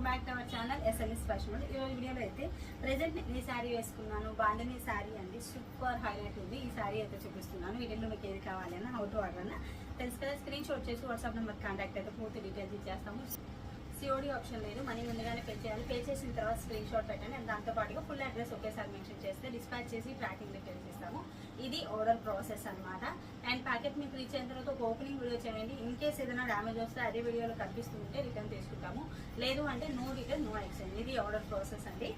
Welcome back to our channel SLS fashion ఈ రోజు వీడియోలో అయితే ప్రజెంట్ ఈ శారీ వేసుకున్నాను బాండని శారీ అండి సూపర్ హైలైట్ ఉంది. ఈ శారీ అయితే చూపిస్తున్నాను. వీడియోలో మీకు ఏది కావాలి అన్న హౌ టు ఆర్డర్ అన్న తెలుసు కదా. స్క్రీన్ షాట్ చేసి వాట్సాప్ నెంబర్ కాంటాక్ట్ అయితే పూర్తి డీటెయిల్స్ ఇచ్చేస్తాము. సిఓడి ఆప్షన్ లేదు. మనీ ముందుగానే పే చేయాలి. పే చేసిన తర్వాత స్క్రీన్ షాట్ పెట్టండి. అండ్ ఫుల్ అడ్రస్ ఒకేసారి మెన్షన్ చేస్తే డిస్పాచ్ చేసి ట్రాకింగ్ డీటెయిల్స్ ఇస్తాము. ఇది ఆర్డర్ ప్రాసెస్ అన్నమాట. అండ్ ప్యాకెట్ మీకు రీచ్ అయిన తర్వాత ఒక ఓపెనింగ్ వీడియో చేయండి. ఇన్ కేస్ ఏదైనా డ్యామేజ్ వస్తే అదే వీడియోలో కనిపిస్తుంటే రిటర్న్ తీసుకుంటాము లేదు అంటే నో రిటర్న్ నో ఎక్స్చేంజ్ ఇది ఆర్డర్ ప్రాసెస్ అండి.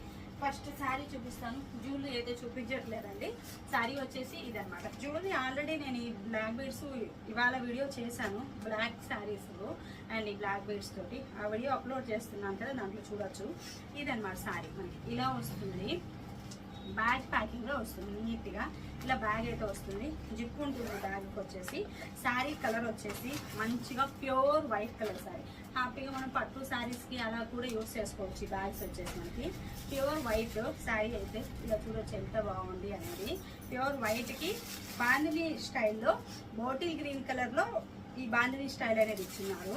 ఫస్ట్ శారీ చూపిస్తాను. జ్యువెలరీ అయితే చూపించట్లేదండి. శారీ వచ్చేసి ఇదన్నమాట. జ్యువెలరీ ఆల్రెడీ నేను ఈ బ్లాక్ బీడ్స్ ఇవాళ వీడియో చేశాను. బ్లాక్ శారీస్ అండ్ ఈ బ్లాక్ బీడ్స్ తోటి. ఆ వీడియో అప్లోడ్ చేస్తున్నాను కదా దాంట్లో చూడొచ్చు. ఇదన్నమాట శారీ మనకి. ఇలా వస్తుంది. బ్యాగ్ ప్యాకింగ్లో వస్తుంది నీట్గా ఇట్లా ఇలా బ్యాగ్ అయితే వస్తుంది. జిప్ ఉంటుంది బ్యాగ్కి వచ్చేసి. శారీ కలర్ వచ్చేసి మంచిగా ప్యూర్ వైట్ కలర్ శారీ హ్యాపీగా మనం పట్టు శారీస్కి అలా కూడా యూస్ చేసుకోవచ్చు బ్యాగ్స్ వచ్చేసి మనకి. ప్యూర్ వైట్ శారీ అయితే ఇలా చూడొచ్చు ఎంత బాగుంది అనేది. ప్యూర్ వైట్కి బాంధిని బాందిని స్టైల్లో బోటిల్ గ్రీన్ కలర్లో ఈ బాందిని స్టైల్ అనేది ఇచ్చినారు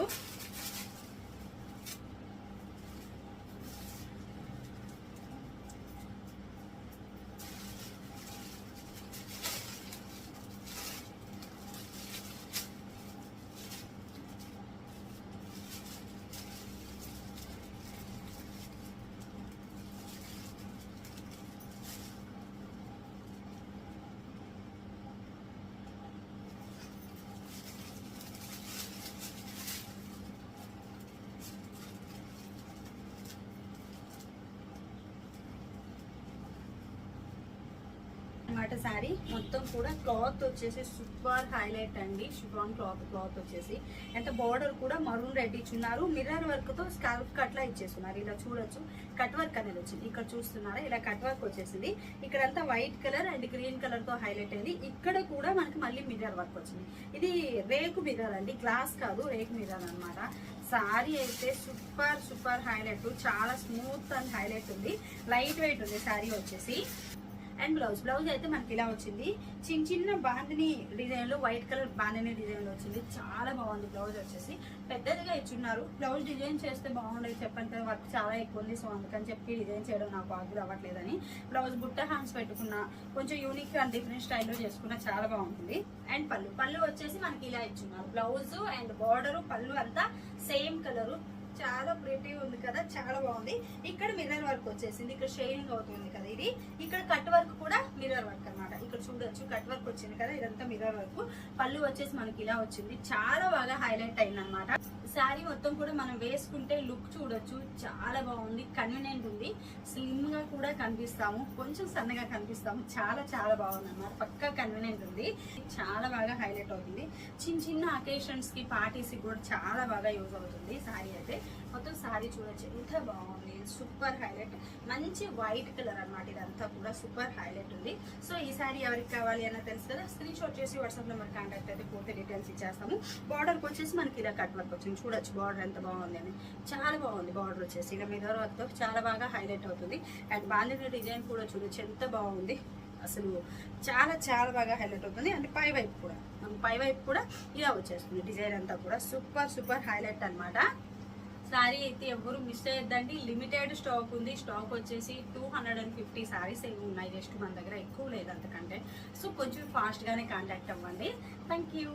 అనమాట శారీ. మొత్తం కూడా క్లాత్ వచ్చేసి సూపర్ హైలైట్ అండి. షిఫాన్ క్లాత్ క్లాత్ వచ్చేసి. ఎంత బార్డర్ కూడా మరూన్ రెడ్ ఇచ్చున్నారు. మిర్రర్ వర్క్తో స్కాల్ఫ్ కట్లా ఇచ్చేస్తున్నారు. ఇలా చూడొచ్చు. కట్ వర్క్ అనేది వచ్చింది. ఇక్కడ చూస్తున్నారా? ఇలా కట్ వర్క్ వచ్చేసింది. ఇక్కడంతా వైట్ కలర్ అండ్ గ్రీన్ కలర్తో హైలైట్ అయింది. ఇక్కడ కూడా మనకి మళ్ళీ మిర్రర్ వర్క్ వచ్చింది. ఇది రేకు మిర్రర్ అండి. గ్లాస్ కాదు రేకు మిర్రర్ అన్నమాట. సారీ అయితే సూపర్ సూపర్ హైలైట్. చాలా స్మూత్ అండ్ హైలైట్ ఉంది. లైట్ వెయిట్ ఉంది సారీ వచ్చేసి. అండ్ బ్లౌజ్ బ్లౌజ్ అయితే మనకి ఇలా వచ్చింది. చిన్న చిన్న బాందిని డిజైన్లు వైట్ కలర్ బాందిని డిజైన్లో వచ్చింది. చాలా బాగుంది బ్లౌజ్ వచ్చేసి. పెద్దదిగా ఇచ్చున్నారు. బ్లౌజ్ డిజైన్ చేస్తే బాగుండేది చెప్పండి కదా వర్క్ చాలా ఎక్కువ ఉంది. సో అందుకని చెప్పి డిజైన్ చేయడం నాకు బాగు అవ్వట్లేదని బ్లౌజ్ బుట్ట హ్యాండ్స్ పెట్టుకున్న కొంచెం యూనిక్ అండ్ డిఫరెంట్ స్టైల్లో చేసుకున్నా చాలా బాగుంటుంది. అండ్ పళ్ళు. పళ్ళు వచ్చేసి మనకి ఇలా ఇచ్చున్నారు. బ్లౌజ్ అండ్ బార్డర్ పళ్ళు అంతా సేమ్ కలరు చాలా ప్రిటీ ఉంది కదా చాలా బాగుంది. ఇక్కడ మిర్రర్ వర్క్ వచ్చేసింది ఇక్కడ షేడింగ్ అవుతుంది కదా ఇది. ఇక్కడ కట్ వర్క్ కూడా మిర్రర్ వర్క్ అన్నమాట. ఇక్కడ చూడొచ్చు కట్ వర్క్ వచ్చింది కదా ఇదంతా మిర్రర్ వర్క్ పళ్ళు వచ్చేసి మనకి ఇలా వచ్చింది. చాలా బాగా హైలైట్ అయింది అనమాట శారీ మొత్తం కూడా మనం వేసుకుంటే లుక్ చూడొచ్చు. చాలా బాగుంది. కన్వీనియంట్ ఉంది. స్లిమ్గా కూడా కనిపిస్తాము. కొంచెం సన్నగా కనిపిస్తాము. చాలా చాలా బాగుంది అన్నమాట పక్కా కన్వీనియంట్ ఉంది. చాలా బాగా హైలైట్ అవుతుంది. చిన్న చిన్న అకేషన్స్కి పార్టీస్కి కూడా చాలా బాగా యూజ్ అవుతుంది శారీ అయితే. మొత్తం శారీ చూడొచ్చు. ఎంత బాగుంది. Super highlight. మంచి వైట్ కలర్ అనమాట ఇదంతా కూడా. సూపర్ హైలైట్ ఉంది. సో ఈ శారీ ఎవరికి కావాలి అన్న తెలుసు కదా? స్క్రీన్ షాట్ చేసి వాట్సాప్ నెంబర్ కాంటాక్ట్ అయితే పూర్తి డీటెయిల్స్ ఇచ్చేస్తాము. బార్డర్కి వచ్చేసి మనకి ఇలా కట్ వర్క్ వచ్చింది చూడొచ్చు బార్డర్ ఎంత బాగుంది అని. చాలా బాగుంది బార్డర్ వచ్చేసి. ఇక మీద వర్క్తో చాలా బాగా హైలైట్ అవుతుంది. అండ్ బాలిన డిజైన్ కూడా చూడొచ్చు ఎంత బాగుంది. అసలు చాలా చాలా బాగా హైలైట్ అవుతుంది. అంటే పై వైపు కూడా పై వైపు కూడా ఇలా వచ్చేస్తుంది డిజైన్ అంతా కూడా. సూపర్ సూపర్ హైలైట్ అన్నమాట. శారీ అయితే ఎవరు మిస్ అయ్యొద్దండి లిమిటెడ్ స్టాక్ ఉంది. స్టాక్ వచ్చేసి two hundred and fifty saris ఏమి ఉన్నాయి. జస్ట్ మన దగ్గర ఎక్కువ లేదు అంతకంటే. సో కొంచెం ఫాస్ట్గానే కాంటాక్ట్ అవ్వండి. Thank you